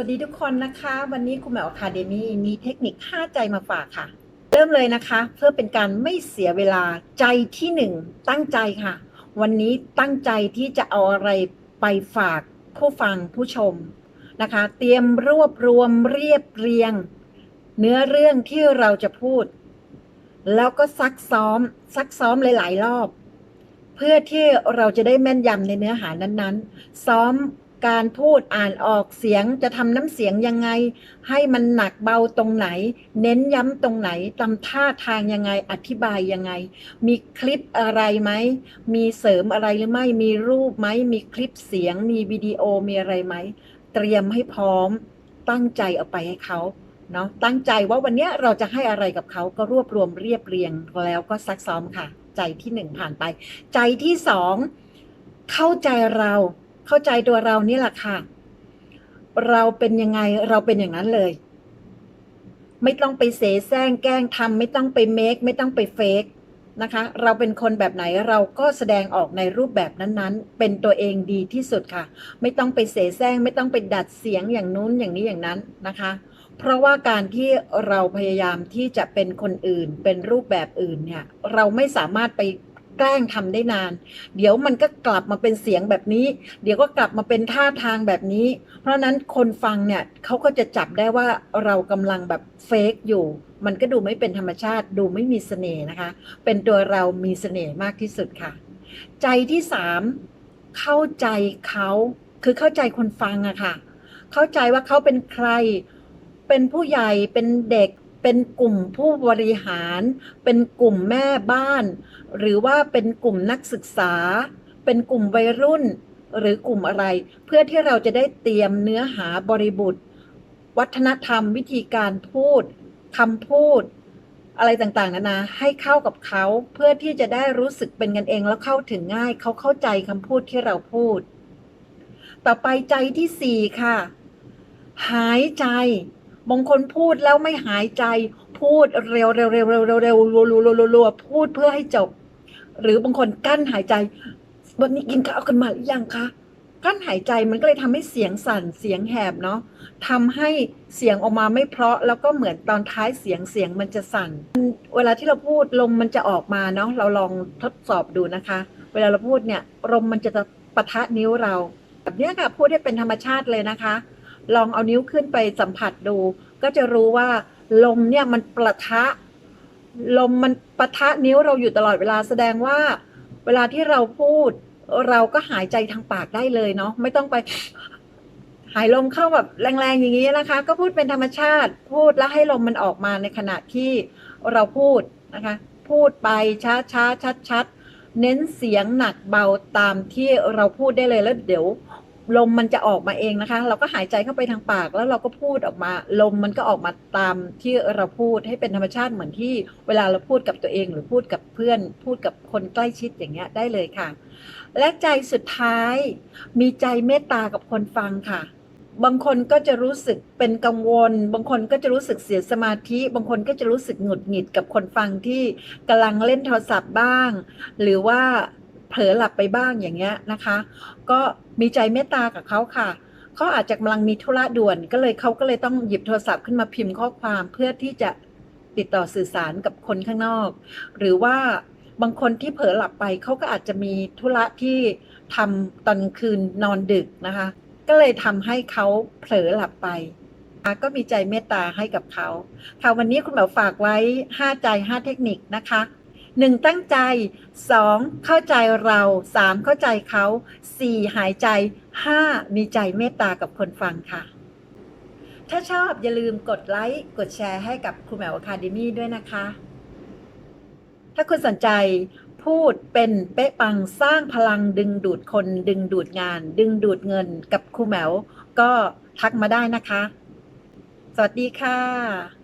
วัสดีทุกคนนะคะ วันนี้คุณแหมวอะคาเดมี่มีเทคนิค 5 ใจมาฝากค่ะ เริ่มเลยนะคะ เพื่อเป็นการไม่เสียเวลาใจที่หนึ่งตั้งใจค่ะ วันนี้ตั้งใจที่จะเอาอะไรไปฝากผู้ฟังผู้ชมนะคะ เตรียมรวบรวมเรียบเรียง เนื้อเรื่องที่เราจะพูด แล้วก็ซักซ้อม ซักซ้อมหลาย ๆ รอบ เพื่อที่เราจะได้แม่นยำในเนื้อหานั้นๆ ซ้อม การพูดอ่านออกเสียงจะทำน้ำเสียงยังไง ให้มันหนักเบาตรงไหน เน้นย้ำตรงไหนทำท่าทางยังไงอธิบายยังไง มีคลิปอะไรไหมมีเสริมอะไรหรือไม่มีรูปไหมมีคลิปเสียง มีวิดีโอมีอะไรไหมเตรียมให้พร้อม ตั้งใจเอาไปให้เขาเนาะตั้งใจว่าวันนี้เราจะให้อะไรกับเขาก็รวบรวมเรียบเรียงแล้วก็ซักซ้อมค่ะ ใจที่หนึ่งผ่านไป ใจที่สองเข้าใจเรา เข้าใจตัวเรานี่แหละค่ะ เราเป็นยังไงเราเป็นอย่างนั้นเลย ไม่ต้องไปเสแสร้งแกล้งทำไม่ต้องไปเมคไม่ต้องไปเฟกนะคะ เราเป็นคนแบบไหนเราก็แสดงออกในรูปแบบนั้นๆ เป็นตัวเองดีที่สุดค่ะ ไม่ต้องไปเสแสร้ง ไม่ต้องไปดัดเสียงอย่างนู้นอย่างนี้อย่างนั้นนะคะ เพราะว่าการที่เราพยายามที่จะเป็นคนอื่น เป็นรูปแบบอื่นเนี่ย เราไม่สามารถไป แกล้งทำได้นาน เดี๋ยวมันก็กลับมาเป็นเสียงแบบนี้ เดี๋ยวก็กลับมาเป็นท่าทางแบบนี้ เพราะฉะนั้นคนฟังเนี่ยเขาก็จะจับได้ว่าเรากำลังแบบเฟกอยู่ มันก็ดูไม่เป็นธรรมชาติ ดูไม่มีเสน่ห์นะคะ เป็นตัวเรามีเสน่ห์มากที่สุดค่ะ ใจที่สามเข้าใจเขาคือเข้าใจคนฟังอะค่ะ เข้าใจว่าเขาเป็นใคร เป็นผู้ใหญ่เป็นเด็ก เป็นกลุ่มผู้บริหาร เป็นกลุ่มแม่บ้าน หรือว่าเป็นกลุ่มนักศึกษา เป็นกลุ่มวัยรุ่น หรือกลุ่มอะไร เพื่อที่เราจะได้เตรียมเนื้อหาบริบทวัฒนธรรมวิธีการพูดคำพูด อะไรต่างๆนานาให้เข้ากับเขาเพื่อที่จะได้รู้สึกเป็นกันเองแล้วเข้าถึงง่ายเขาเข้าใจคำพูดที่เราพูด ต่อไปใจที่สี่ค่ะ หายใจ บางคนพูดแล้วไม่หายใจ พูดเร็วเร็วเร็วเร็วเร็วเร็วรัวรัวรัวรัวพูดเพื่อให้จบ หรือบางคนกั้นหายใจ วันนี้กินข้าวกันมาหรือยังคะกั้นหายใจมันก็เลยทำให้เสียงสั่นเสียงแหบเนาะทำให้เสียงออกมาไม่เพราะแล้วก็เหมือนตอนท้ายเสียงเสียงมันจะสั่น เวลาที่เราพูดลมมันจะออกมาเนาะเราลองทดสอบดูนะคะ เวลาเราพูดเนี่ยลมมันจะปะทะนิ้วเรา แบบเนี้ยค่ะพูดได้เป็นธรรมชาติเลยนะคะ ลองเอานิ้วขึ้นไปสัมผัสดู ก็จะรู้ว่าลมเนี่ยมันประทะ ลมมันประทะนิ้วเราอยู่ตลอดเวลาแสดงว่า เวลาที่เราพูด เราก็หายใจทางปากได้เลยเนาะไม่ต้องไป หายลมเข้าแบบแรงๆอย่างนี้นะคะ ก็พูดเป็นธรรมชาติ พูดแล้วให้ลมมันออกมาในขณะที่เราพูดนะคะ พูดไปช้าช้าชัดชัดๆเน้นเสียงหนักเบาตามที่เราพูดได้เลยแล้วเดี๋ยว ลมมันจะออกมาเองนะคะ เราก็หายใจเข้าไปทางปากแล้วเราก็พูดออกมา ลมมันก็ออกมาตามที่เราพูดให้เป็นธรรมชาติเหมือนที่เวลาเราพูดกับตัวเอง หรือพูดกับเพื่อน พูดกับคนใกล้ชิดอย่างเงี้ยได้เลยค่ะ และใจสุดท้าย มีใจเมตตากับคนฟังค่ะ บางคนก็จะรู้สึกเป็นกังวล บางคนก็จะรู้สึกเสียสมาธิ บางคนก็จะรู้สึกหงุดหงิดกับคนฟังที่กำลังเล่นโทรศัพท์บ้าง หรือว่า เผลอหลับไปบ้างอย่างเงี้ยนะคะ ก็มีใจเมตตากับเขาค่ะเขาอาจจะกำลังมีธุระด่วนก็เลยเขาก็เลยต้องหยิบโทรศัพท์ขึ้นมาพิมพ์ข้อความเพื่อที่จะติดต่อสื่อสารกับคนข้างนอก หรือว่าบางคนที่เผลอหลับไปเขาก็อาจจะมีธุระที่ทำตอนคืนนอนดึกนะคะ ก็เลยทำให้เขาเผลอหลับไปก็มีใจเมตตาให้กับเขาค่ะวันนี้คุณหมอฝากไว้ 5 ใจ 5 เทคนิคนะคะ 1. ตั้งใจ 2. เข้าใจเรา 3. เข้าใจเขา 4. หายใจ 5. มีใจเมตตากับคนฟังค่ะ ถ้าชอบอย่าลืมกดไลค์กดแชร์ให้กับครูแหมวอะคาเดมี่ด้วยนะคะ ถ้าคุณสนใจพูดเป็นเป๊ะปังสร้างพลังดึงดูดคน ดึงดูดงาน ดึงดูดเงินกับครูแหมว ก็ทักมาได้นะคะ สวัสดีค่ะ